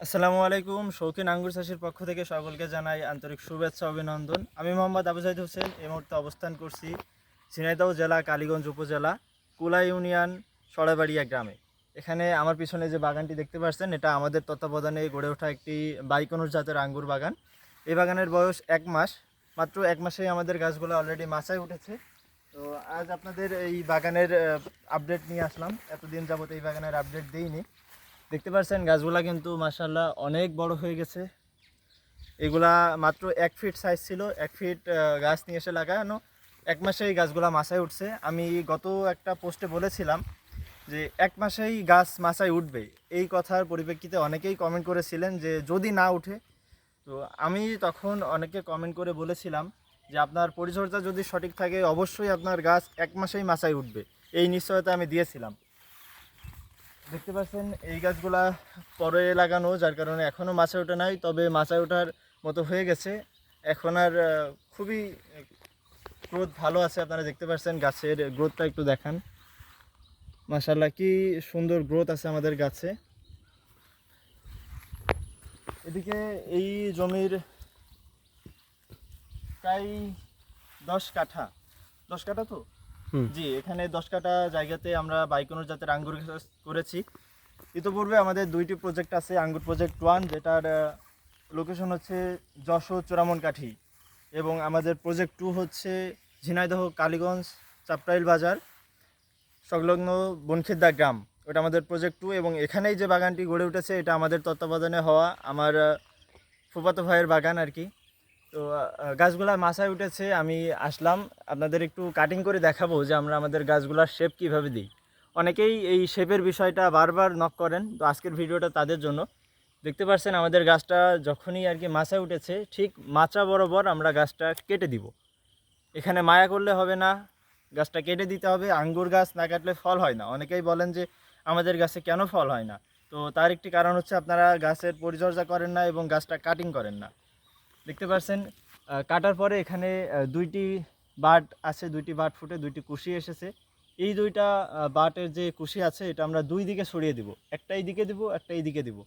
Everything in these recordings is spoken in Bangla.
আসসালামু আলাইকুম, শৌখিন আঙ্গুর চাষির পক্ষ থেকে সকলকে জানাই আন্তরিক শুভেচ্ছা, অভিনন্দন। আমি মোহাম্মদ আবু জাহিদ হোসেন, এই মুহূর্তে অবস্থান করছি ঝিনাইদহ জেলা, কালীগঞ্জ উপজেলা, কুলা ইউনিয়ন সরাবাড়িয়া গ্রামে। এখানে আমার পিছনে যে বাগানটি দেখতে পাচ্ছেন, এটা আমাদের তত্ত্বাবধানে গড়ে ওঠা একটি বাইকনুর জাতের আঙ্গুর বাগান। এই বাগানের বয়স এক মাস, মাত্র এক মাসেই আমাদের গাছগুলো অলরেডি মাচায় উঠেছে। তো আজ আপনাদের এই বাগানের আপডেট নিয়ে আসলাম। এতদিন যাবত এই বাগানের আপডেট দিইনি। দেখতে পাচ্ছেন গাছগুলা কিন্তু মাসাল্লাহ অনেক বড় হয়ে গেছে। এগুলা মাত্র এক ফিট সাইজ ছিল, এক ফিট গাছ নিয়ে এসে লাগানো। এক মাসেই গাছগুলা মাসায় উঠছে। আমি গত একটা পোস্টে বলেছিলাম যে, এক মাসেই গাছ মাসায় উঠবে। এই কথার পরিপ্রেক্ষিতে অনেকেই কমেন্ট করেছিলেন যে, যদি না উঠে, তো আমি তখন অনেকে কমেন্ট করে বলেছিলাম যে, আপনার পরিচর্যা যদি সঠিক থাকে, অবশ্যই আপনার গাছ এক মাসেই মাসায় উঠবে। এই নিশ্চয়তা আমি দিয়েছিলাম। দেখতে পাচ্ছেন, এই গাছগুলা পরে লাগানো, যার কারণে এখনও মাচায় ওঠা নাই, তবে মাচায় ওঠার মতো হয়ে গেছে। এখন আর খুবই গ্রোথ ভালো আছে, আপনারা দেখতে পাচ্ছেন গাছের গ্রোথটা একটু দেখান। মাশাল্লাহ কি সুন্দর গ্রোথ আছে আমাদের গাছে। এদিকে এই জমির প্রায় দশ কাঠা। দশ কাঠা তো। জি, এখানে দশ কাঠা জায়গাতে আমরা বাইকনুর জাতের আঙ্গুর করেছি। ইতোপূর্বে আমাদের দুইটি প্রজেক্ট আছে, আঙ্গুর প্রজেক্ট ওয়ান যেটার লোকেশন হচ্ছে যশোর চোরামনকাঠি এবং আমাদের প্রজেক্ট টু হচ্ছে ঝিনাইদহ কালীগঞ্জ চাপটাইল বাজার সংলগ্ন বনখিদ্দা গ্রাম। ওটা আমাদের প্রজেক্ট টু এবং এখানেই যে বাগানটি গড়ে উঠেছে, এটা আমাদের তত্ত্বাবধানে হওয়া আমার ফুফাতো ভাইয়ের বাগান আর কি। তো গাছগুলা মাথায় উঠেছে, আমি আসলাম। আপনাদের একটু কাটিং করে দেখাবো যে আমরা আমাদের গাছগুলার শেপ কীভাবে দিই। অনেকেই এই শেপের বিষয়টা বারবার নক করেন, তো আজকের ভিডিওটা তাদের জন্য। দেখতে পাচ্ছেন আমাদের গাছটা যখনই আর কি মাচায় উঠেছে, ঠিক মাচা বরাবর আমরা গাছটা কেটে দিব। এখানে মায়া করলে হবে না, গাছটা কেটে দিতে হবে। আঙ্গুর গাছ না কাটলে ফল হয় না। অনেকেই বলেন যে আমাদের গাছে কেন ফল হয় না? তো তার একটি কারণ হচ্ছে আপনারা গাছের পরিচর্যা করেন না এবং গাছটা কাটিং করেন না। দেখতে পাচ্ছেন কাটার পরে এখানে দুইটি বাট আছে, দুইটি বাট ফুটে দুইটি কুশি এসেছে। এই দুইটা বাটের যে কুশি আছে, এটা আমরা দুই দিকে সরিয়ে দিব। একটা এই দিকে দিব একটা এই দিকে দিব।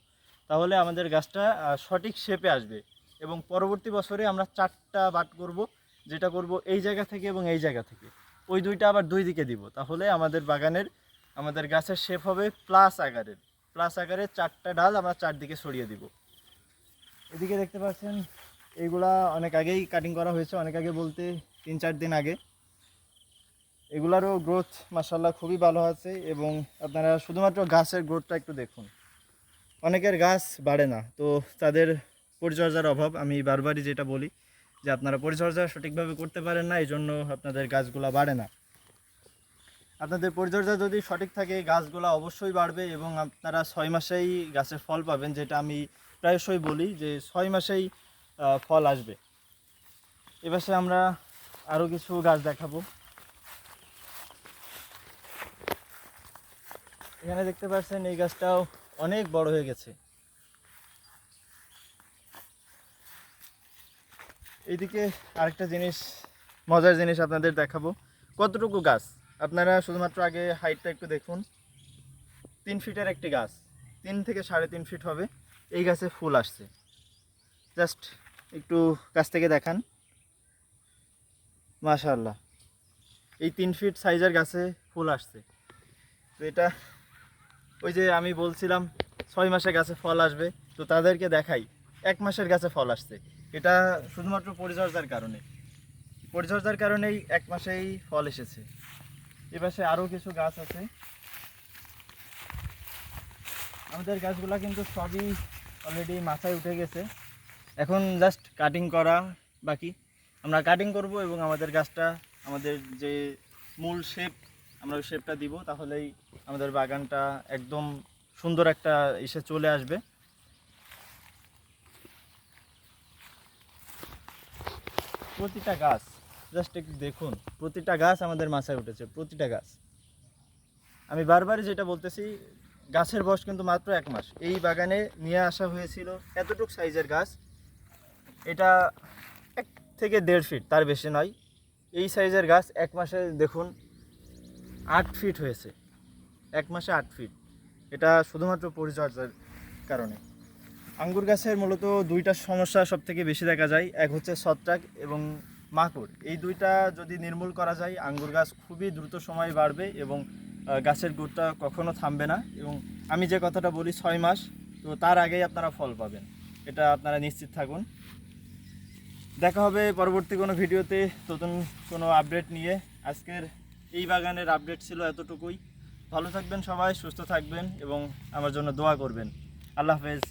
তাহলে আমাদের গাছটা সঠিক শেপে আসবে। এবং পরবর্তী বছরে আমরা চারটা বাট করব, যেটা করব এই জায়গা থেকে এবং এই জায়গা থেকে। ওই দুইটা আবার দুই দিকে দিব। তাহলে আমাদের বাগানের, আমাদের গাছের শেপ হবে প্লাস আকারের। প্লাস আকারের চারটা ডাল আমরা চারদিকে সরিয়ে দিব। এদিকে দেখতে পাচ্ছেন এইগুলা অনেক আগেই কাটিং করা হয়েছে, অনেক আগে বলতে তিন চার দিন আগে। এগুলারও গ্রোথ মাসাল্লাহ খুবই ভালো আছে এবং আপনারা শুধুমাত্র গাছের গ্রোথটা একটু দেখুন। অনেকের গাছ বাড়ে না, তো তাদের পরিচর্যার অভাব। আমি বারবারই যেটা বলি যে আপনারা পরিচর্যা সঠিকভাবে করতে পারেন না এই জন্য আপনাদের গাছগুলা বাড়ে না। আপনাদের পরিচর্যা যদি সঠিক থাকে, গাছগুলা অবশ্যই বাড়বে এবং আপনারা ছয় মাসেই গাছের ফল পাবেন, যেটা আমি প্রায়শই বলি যে ছয় মাসেই ফল আসবে। এবারে আমরা আরও কিছু গাছ দেখাবো। এখানে দেখতে পাচ্ছেন এই গাছটাও অনেক বড় হয়ে গেছে। এইদিকে আরেকটা জিনিস, মজার জিনিস আপনাদের দেখাবো। কতটুকু গাছ? আপনারা শুধুমাত্র আগে হাইটটা একটু দেখুন। তিন ফিটের একটি গাছ। তিন থেকে সাড়ে তিন ফিট হবে। এই গাছে ফুল আসছে। জাস্ট একটু কাছ থেকে দেখান। মাশাআল্লাহ। এই তিন ফিট সাইজের গাছে ফুল আসছে। তো এটা ওই যে আমি বলছিলাম, ছয় মাসের গাছে ফল আসবে। তো তাদেরকে দেখাই, এক মাসের গাছে ফল আসছে। এটা শুধুমাত্র পরিচর্যার কারণে। পরিচর্যার কারণেই এক মাসেই ফল এসেছে। এপাশে আরও কিছু গাছ আছে। আমাদের গাছগুলা কিন্তু সবই অলরেডি মাথায় উঠে গেছে। এখন জাস্ট কাটিং করা বাকি। আমরা কাটিং করব এবং আমাদের গাছটা, আমাদের যে মূল শেপ আমরা ওই শেপটা দিব, তাহলেই আমাদের বাগানটা একদম সুন্দর একটা এসে চলে আসবে। প্রতিটা গাছ জাস্ট একটু দেখুন, প্রতিটা গাছ আমাদের মাথায় উঠেছে, প্রতিটা গাছ। আমি বারবারই যেটা বলতেছি, গাছের বয়স কিন্তু মাত্র এক মাস। এই বাগানে নিয়ে আসা হয়েছিল এতটুক সাইজের গাছ এটা এক থেকে দেড় ফিট তার বেশি নয়। এই সাইজের গাছ এক মাসে দেখুন আট ফিট হয়েছে। এক মাসে আট ফিট এটা শুধুমাত্র পরিচর্যার কারণে। আঙ্গুর গাছের মূলত দুইটা সমস্যা সব থেকে বেশি দেখা যায়। এক হচ্ছে ছত্রাক এবং মাকড়। এই দুইটা যদি নির্মূল করা যায়, আঙ্গুর গাছ খুবই দ্রুত সময় বাড়বে এবং গাছের গুড়টা কখনো থামবে না। এবং আমি যে কথাটা বলি ছয় মাস, তো তার আগেই আপনারা ফল পাবেন। এটা আপনারা নিশ্চিত থাকুন। দেখা হবে পরবর্তী কোনো ভিডিওতে, নতুন কোনো আপডেট নিয়ে। আজকের এই বাগানের আপডেট ছিল এতটুকুই। ভালো থাকবেন সবাই, সুস্থ থাকবেন এবং আমার জন্য দোয়া করবেন। আল্লাহ হাফেজ।